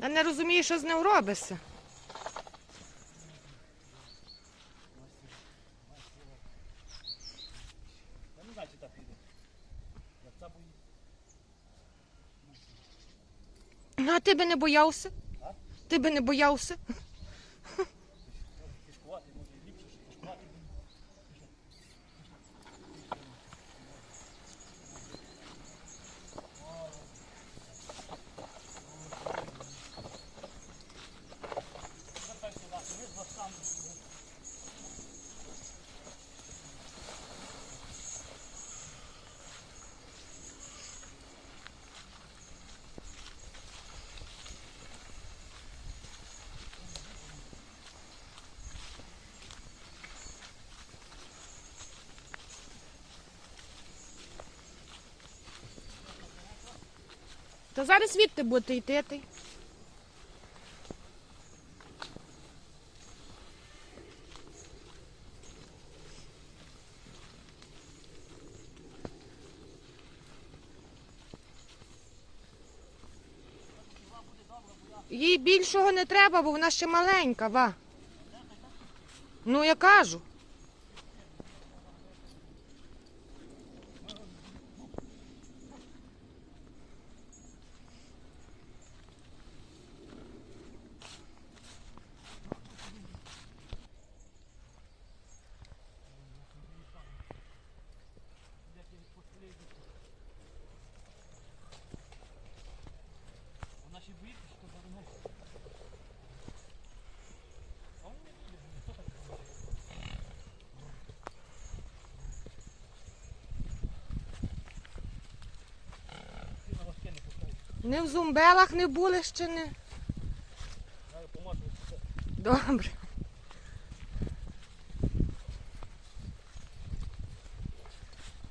Я не розумію, що з ним робиться. Ну, а ти би не боявся? Ти би не боявся? Кишкувати, може, ліпше, що кишкувати. Та зараз звідти будете йти. ти. Їй більшого не треба, бо вона ще маленька, ва. Ну, я кажу. Вона ще боїться, що зараз А він не буде, хто так робить? Ти на важке не пускай. Не в зумбелах не були ще не. Добре.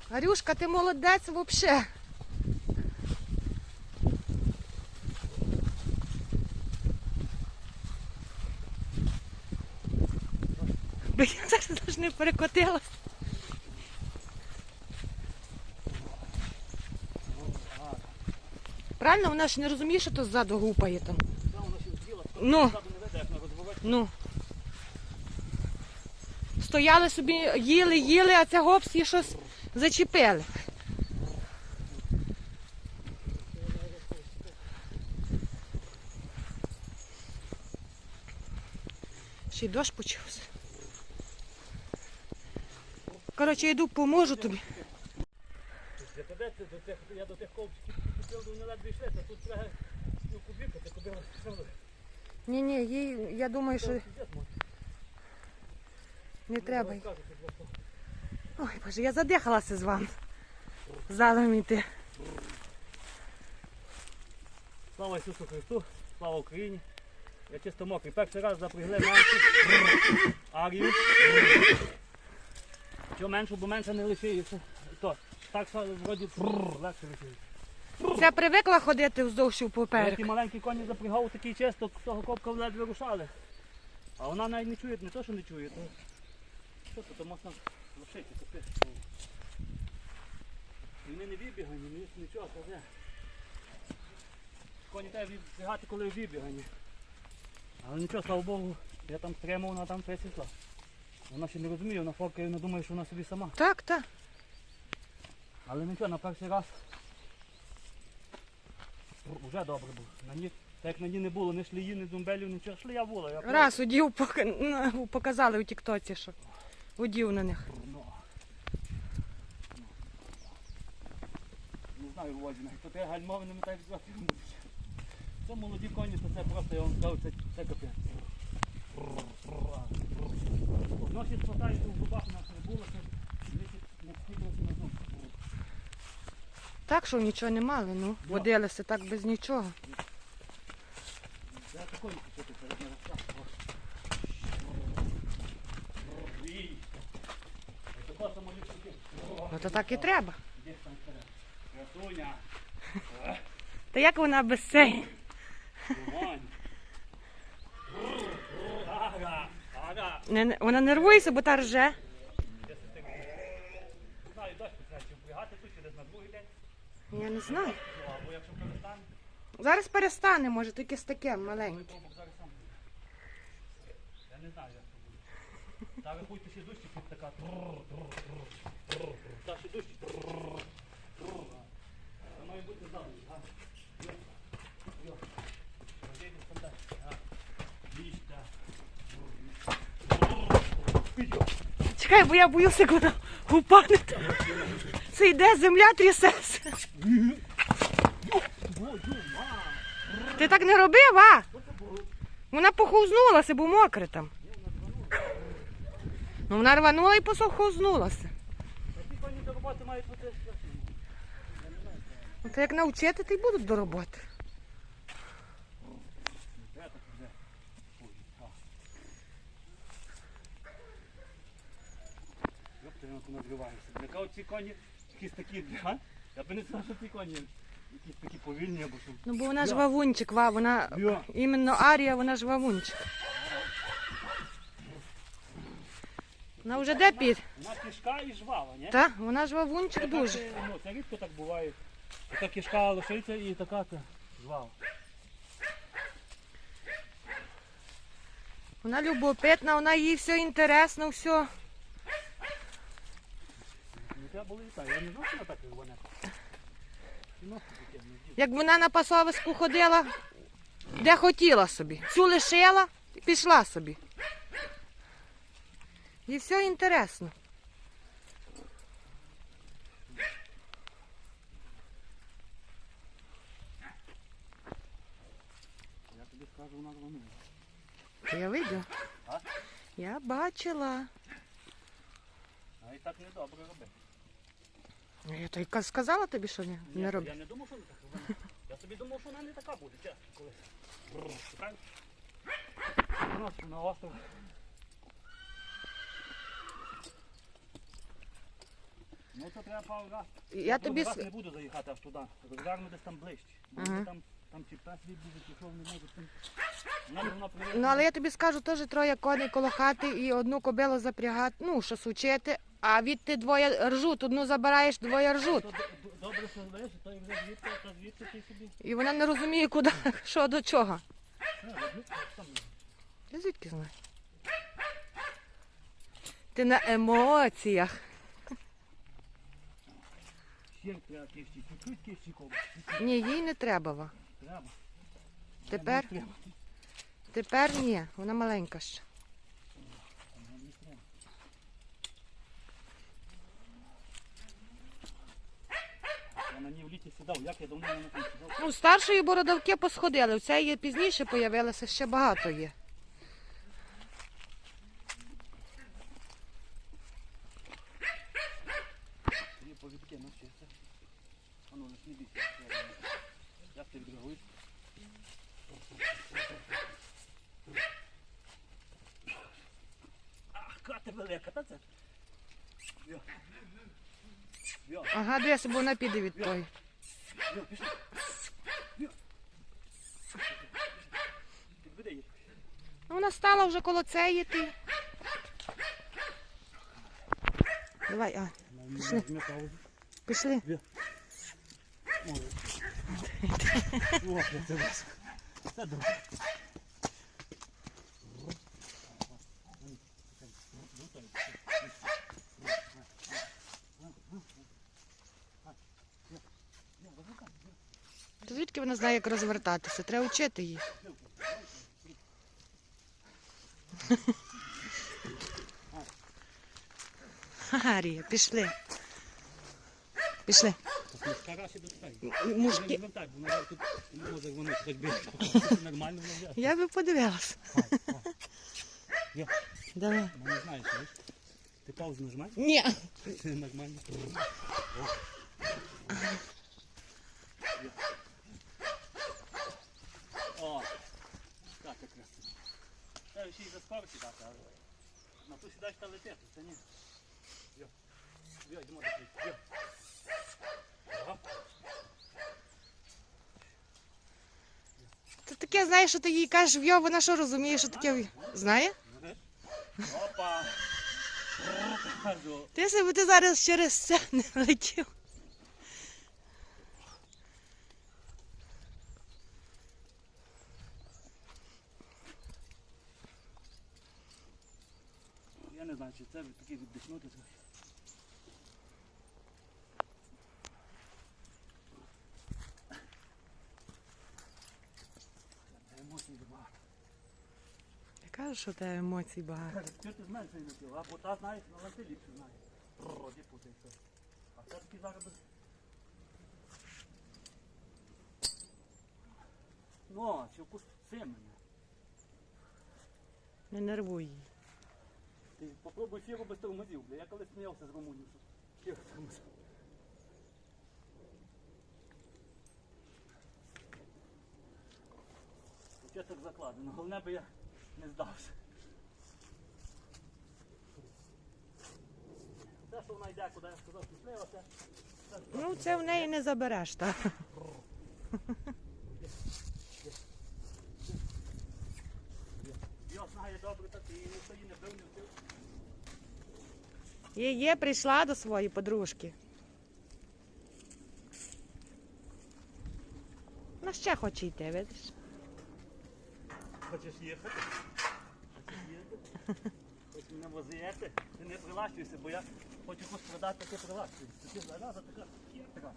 Гарюшка, ти молодець взагалі. Я зараз не перекотилась. Правильно, вона ж не розуміє, що то ззаду гупає там. Да, вона ще вділа, Ну. ззаду не веде, як на розбивати. Ну. Стояли собі, їли, їли, а це гопс і щось зачепили. Ще й дощ почався. Коротше, йду, поможу тобі. Я до тих ковчиків Ні, ні, їй, я думаю, що не треба. Ой, Боже, я задихалася з вами. Задом. Слава Ісусу Христу, слава Україні. Я чисто мокрий. Перший раз запрягли меншу арію. Чого меншу, бо менше не лишиється. То, так вроді легше лишиється. Це привикла ходити вздовж поперек. ті маленькі коні запрягав такий чисто, того копка ледве рушали. А вона навіть не чує, не то, що не чує, то що то, то можна лишити, капець. Ми не вибігані, ні, нічого, каже. Коні треба вибігати, коли вибігані. Але нічого, слава Богу, я там тримав, вона там присісла. Вона ще не розуміє, вона фоткає, вона думає, що вона собі сама. Так, так. Але нічого, на перший раз вже добре був. На ній, так як на ній не було, ні шлії, ні зумбелів, нічого. Шлія була. Я Раз удів пок- показали у Тіктоці, що удів на них. Ну. Не знаю, Володя, то ти гальмованими так звати не будеш. Це молоді коні, то це просто, я вам скажу, це, це капець. Носі спотають у зубах на не скидалося на зуб. Так, що нічого не мали, ну. Водилися так без нічого. Ну то так і треба. Та як вона без цей? Не, вона нервується, бо та рже. Знаю, дощ починає чи вбігати тут через на другий день. Я не знаю. Ну, або якщо перестане, Зараз перестане, може, тільки з таким маленьким. Я не знаю, як це буде. Та рахуйте ще дощі, тут така. Та ще дощі. Це має бути. Йо. Розійдемо там далі. Ліжка. Йо. Чекай, бо я боюся, як вона упане. Це йде, земля трясеться. Ти так не робив, а? Вона поховзнулася, бо мокре там. Ну, вона рванула і страшні. Ну, то як навчити, то й будуть до роботи. Де так іде? Ой, а. Йопта, я тут нагріваюся. Яка оці коні якісь такі, а? Я б не сказав, що ці коні якісь такі повільні або що. Ну, бо вона ж вавунчик, ва, вона іменно Арія, вона ж вавунчик. Вона вже де під? Вона кишка і жвава, ні? Та, вона ж вавунчик Це дуже. так, Ну, це рідко так буває. Така кишка лишиться і така та жвава. Вона любопитна, вона їй все інтересно, все. Треба було і так. Я не знав, що вона так рване. Як вона на пасовиську ходила, де хотіла собі. Цю лишила і пішла собі. Їй все інтересно. Я тобі скажу, вона рванула. Я виділа. Я бачила. А і так не добре робити. Я то й сказала тобі, що не, Ні, не роби. Я не думав, що вона так рване. Я собі думав, що вона не така буде, чесно, колись. Бррр, правильно? На остров. Ну, це треба пару раз. Я тобі раз не буду заїхати аж туди. Розверну десь там ближче. Бо Ага. там, там птах світ буде, чи що вони можуть там. Вона, вона. Ну, але я тобі скажу, теж троє коней коло хати і одну кобилу запрягати, ну, щось учити, а відти двоє ржуть, одну забираєш, двоє д- Добре, що знаєш, то і вже звідти, то звідти ти собі. І вона не розуміє, куди, що до чого. Роблю. Я звідки знаю? Ти на емоціях. Ще треба кищі, чуть-чуть кищі кому. Ні, їй не треба. ва. Треба. Тепер, Треба. тепер ні, вона маленька ще. Не треба. Я на ній в літі сідав, як я давно там сідав. Ну, старшої бородавки посходили, в цієї пізніше появилося, ще багато є. Є повідки, ну ну, не бійся. Як ти відреагуєш? Ах, ката велика, та це? Ага, дивися, бо вона піде від її. Ну, Вона стала вже коло цієї ти. Давай, а, Пішли. пішли. О, це вас. Це. Звідки вона знає, як розвертатися? Треба вчити її. Арія, пішли. Пішли. Мужки. Я би подивилася. Давай. Ти паузу нажимай. Ні. Це нормально. О. Є. О, так якраз. Та ще й за дати, але на ту сідаєш та летити, це ні. Йо. Йо, йдемо до пліт. Йо. Ага. Ти таке знаєш, що ти їй кажеш, йо, вона що розуміє, що таке в'йо? знає? Опа! Кажу. Ти себе ти зараз через це не летів. Я не знаю, чи це таки віддихнути. Емоцій багато. Я кажу, що тебе емоцій багато. Що ти знаєш? А бо та знаєш, на ланти ліпше знає. Роді путається. А це таки зараз. Ну, чи вкус це мене. Не нервуй її. Ти попробуй фіру без тормозів, бля. Я колись сміявся з Румунії, що фіру тормозив. Початок закладено, головне би я не здався. Те, що вона йде, куди я сказав, пішли, Ну, це в неї не забереш, так? Я знаю добре, так і ніхто її не бив, не Її прийшла до своєї подружки. Ну, ще хоче йти, видиш? Хочеш їхати? Хочеш їхати? Хочеш мене возити? Ти не прилащуйся, бо я хочу хоч продати, ти прилащуєшся. Ти зараза така, така.